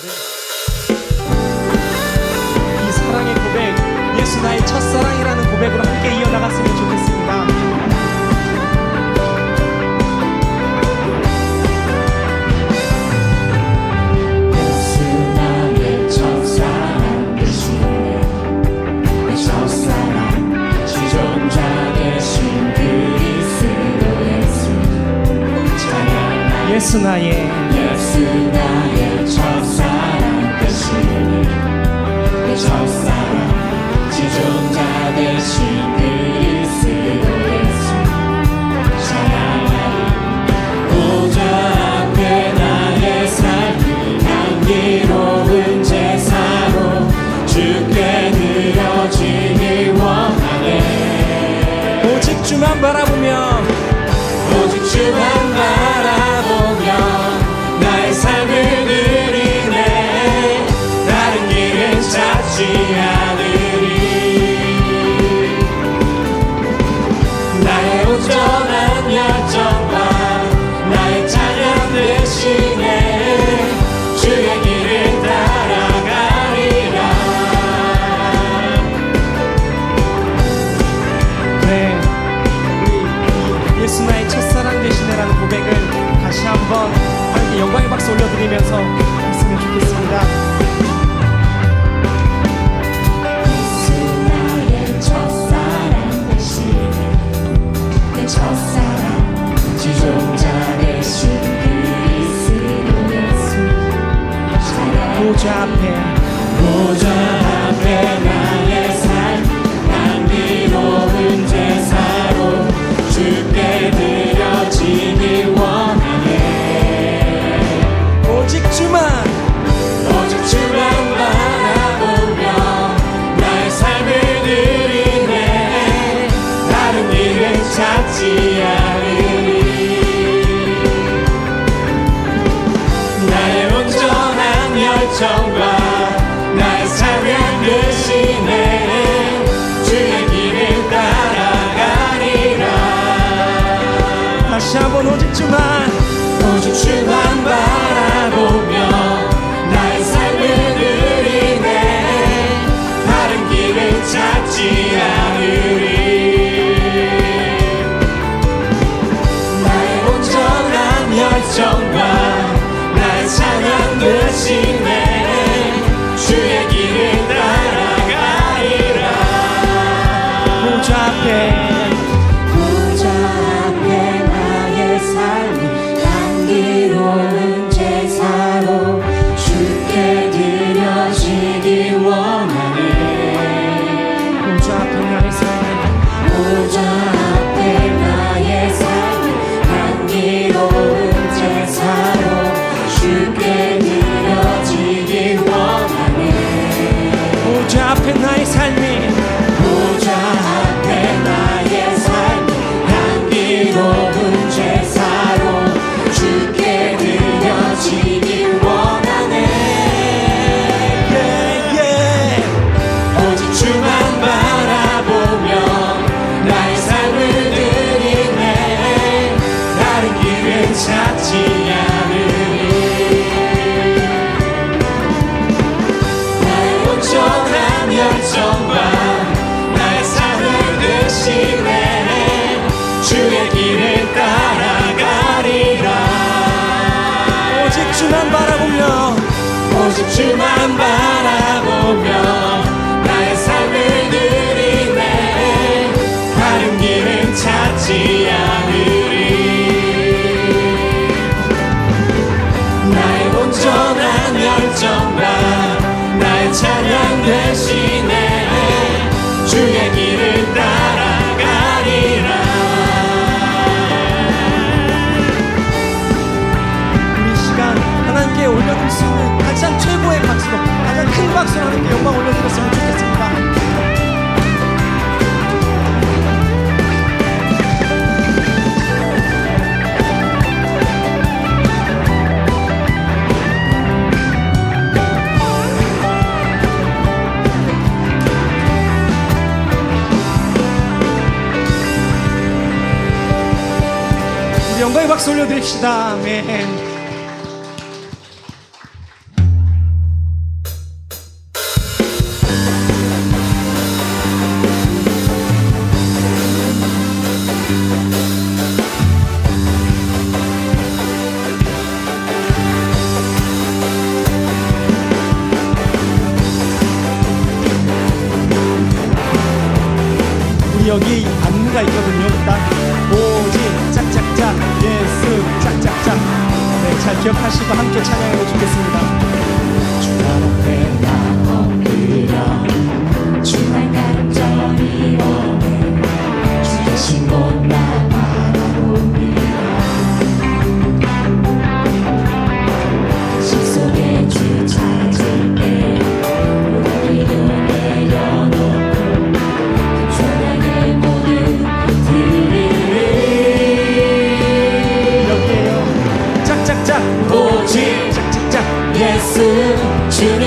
네. 이 사랑의 고백, 예수 나의 첫사랑이라는 고백으로 함께 이어나갔으면 좋겠습니다. 예수 나의 예수 나의 remember I will Chop. 다시 한번 오직 주만 주만 바라보며 나의 삶을 드리네. 다른 찾지 않으리. 나의 온전한 열정과 나의 찬양 대신 영광의 박수 올려드립시다. 아멘. 예수님과 함께 찬양해 주시기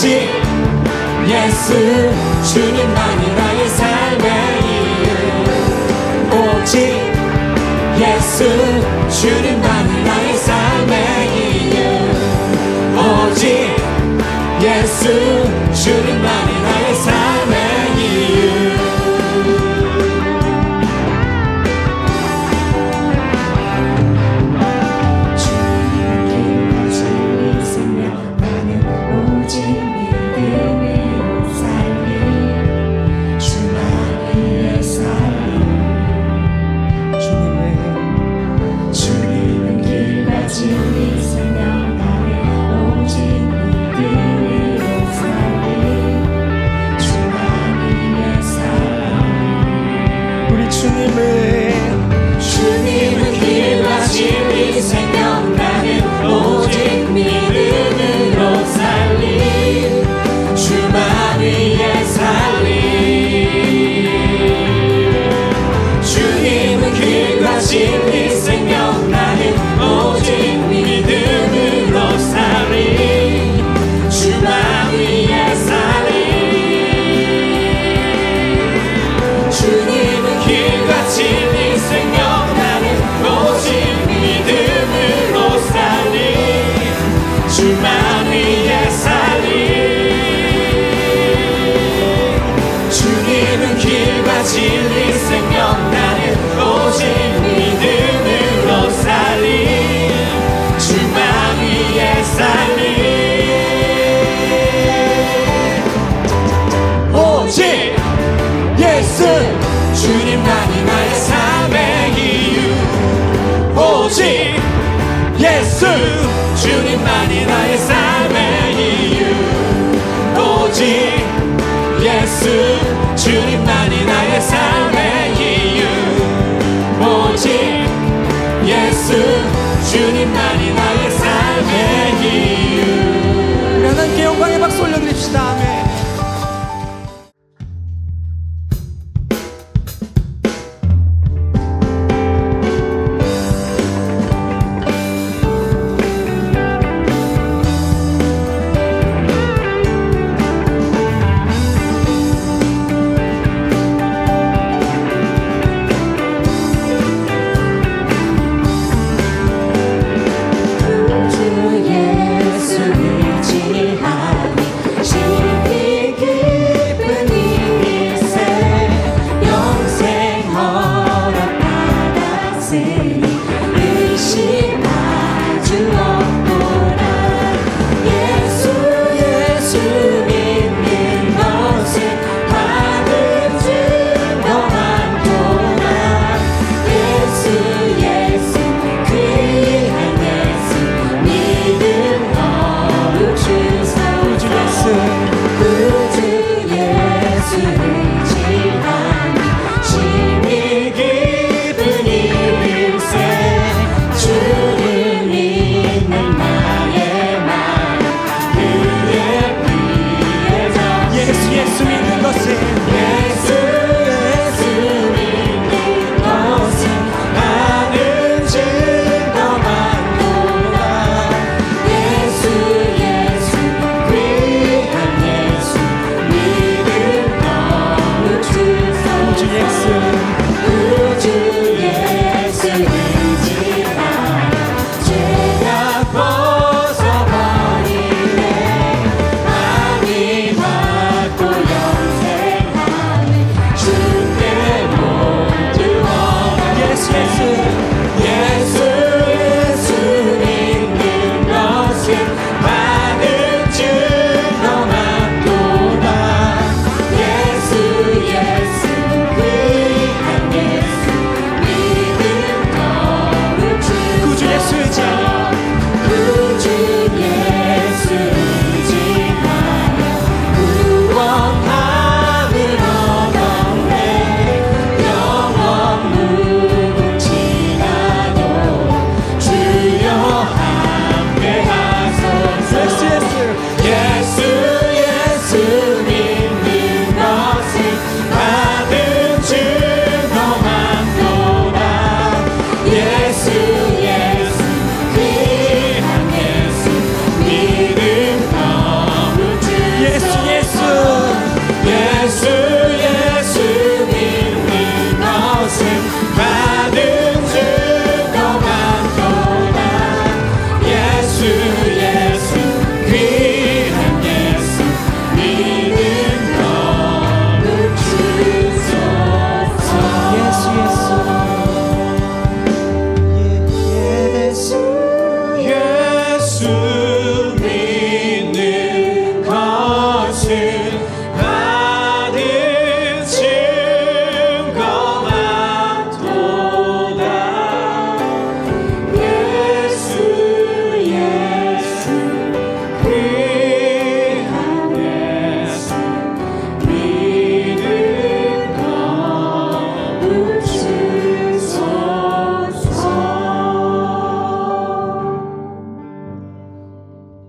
오직 예수 주님만이 나의 삶의 이유. 오직 예수 주님만이 나의 삶의 이유. 오직 예수 here as you. está me